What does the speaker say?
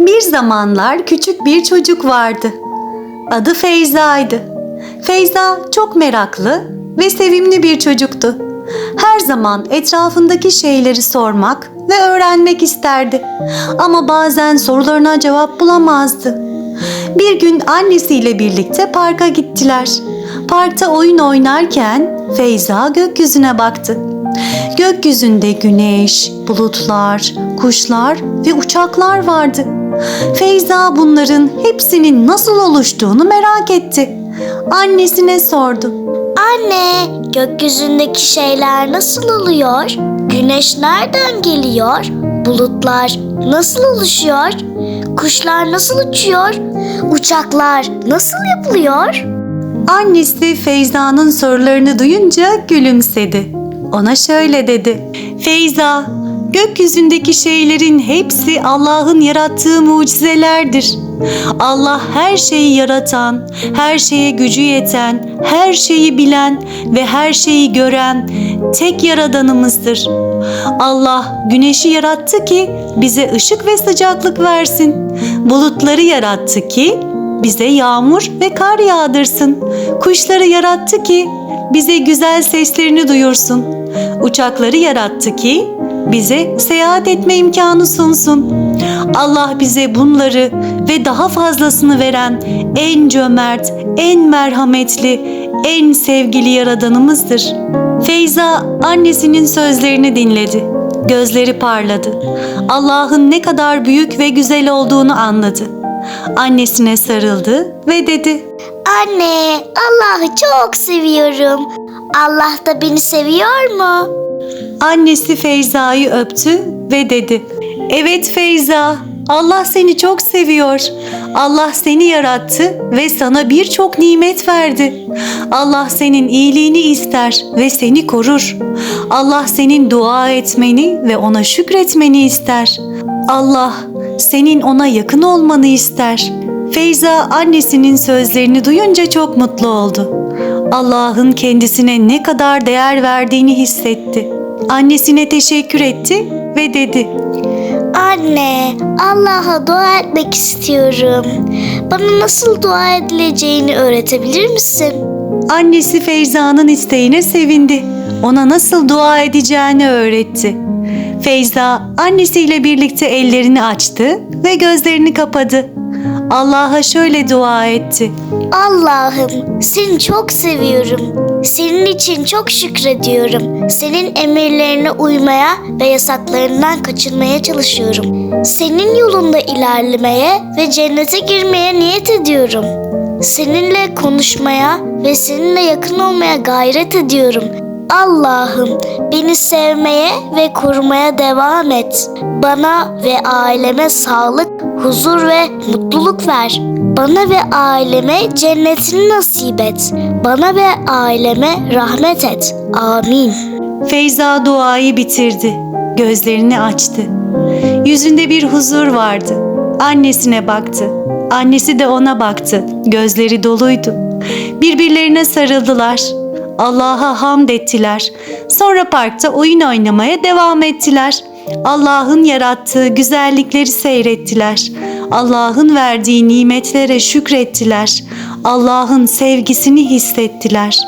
Bir zamanlar küçük bir çocuk vardı. Adı Feyza'ydı. Feyza çok meraklı ve sevimli bir çocuktu. Her zaman etrafındaki şeyleri sormak ve öğrenmek isterdi. Ama bazen sorularına cevap bulamazdı. Bir gün annesiyle birlikte parka gittiler. Parkta oyun oynarken Feyza gökyüzüne baktı. Gökyüzünde güneş, bulutlar, kuşlar ve uçaklar vardı. Feyza bunların hepsinin nasıl oluştuğunu merak etti. Annesine sordu. Anne, gökyüzündeki şeyler nasıl oluyor? Güneş nereden geliyor? Bulutlar nasıl oluşuyor? Kuşlar nasıl uçuyor? Uçaklar nasıl yapılıyor? Annesi Feyza'nın sorularını duyunca gülümsedi. Ona şöyle dedi. Feyza, gökyüzündeki şeylerin hepsi Allah'ın yarattığı mucizelerdir. Allah her şeyi yaratan, her şeye gücü yeten, her şeyi bilen ve her şeyi gören tek yaradanımızdır. Allah güneşi yarattı ki bize ışık ve sıcaklık versin. Bulutları yarattı ki bize yağmur ve kar yağdırsın. Kuşları yarattı ki bize güzel seslerini duyursun. Uçakları yarattı ki bize seyahat etme imkanı sunsun. Allah bize bunları ve daha fazlasını veren en cömert, en merhametli, en sevgili yaradanımızdır. Feyza annesinin sözlerini dinledi. Gözleri parladı. Allah'ın ne kadar büyük ve güzel olduğunu anladı. Annesine sarıldı ve dedi: Anne, Allah'ı çok seviyorum. Allah da beni seviyor mu? Annesi Feyza'yı öptü ve dedi: "Evet Feyza, Allah seni çok seviyor. Allah seni yarattı ve sana birçok nimet verdi. Allah senin iyiliğini ister ve seni korur. Allah senin dua etmeni ve ona şükretmeni ister. Allah senin ona yakın olmanı ister." Feyza annesinin sözlerini duyunca çok mutlu oldu. Allah'ın kendisine ne kadar değer verdiğini hissetti. Annesine teşekkür etti ve dedi: Anne, Allah'a dua etmek istiyorum. Bana nasıl dua edileceğini öğretebilir misin? Annesi Feyza'nın isteğine sevindi. Ona nasıl dua edeceğini öğretti. Feyza annesiyle birlikte ellerini açtı ve gözlerini kapadı. Allah'a şöyle dua etti. Allah'ım seni çok seviyorum. Senin için çok şükrediyorum. Senin emirlerine uymaya ve yasaklarından kaçınmaya çalışıyorum. Senin yolunda ilerlemeye ve cennete girmeye niyet ediyorum. Seninle konuşmaya ve seninle yakın olmaya gayret ediyorum. Allah'ım beni sevmeye ve korumaya devam et. Bana ve aileme sağlık, huzur ve mutluluk ver. Bana ve aileme cennetini nasip et. Bana ve aileme rahmet et. Amin. Feyza duayı bitirdi. Gözlerini açtı. Yüzünde bir huzur vardı. Annesine baktı. Annesi de ona baktı. Gözleri doluydu. Birbirlerine sarıldılar. Allah'a hamd ettiler. Sonra parkta oyun oynamaya devam ettiler. Allah'ın yarattığı güzellikleri seyrettiler. Allah'ın verdiği nimetlere şükrettiler. Allah'ın sevgisini hissettiler.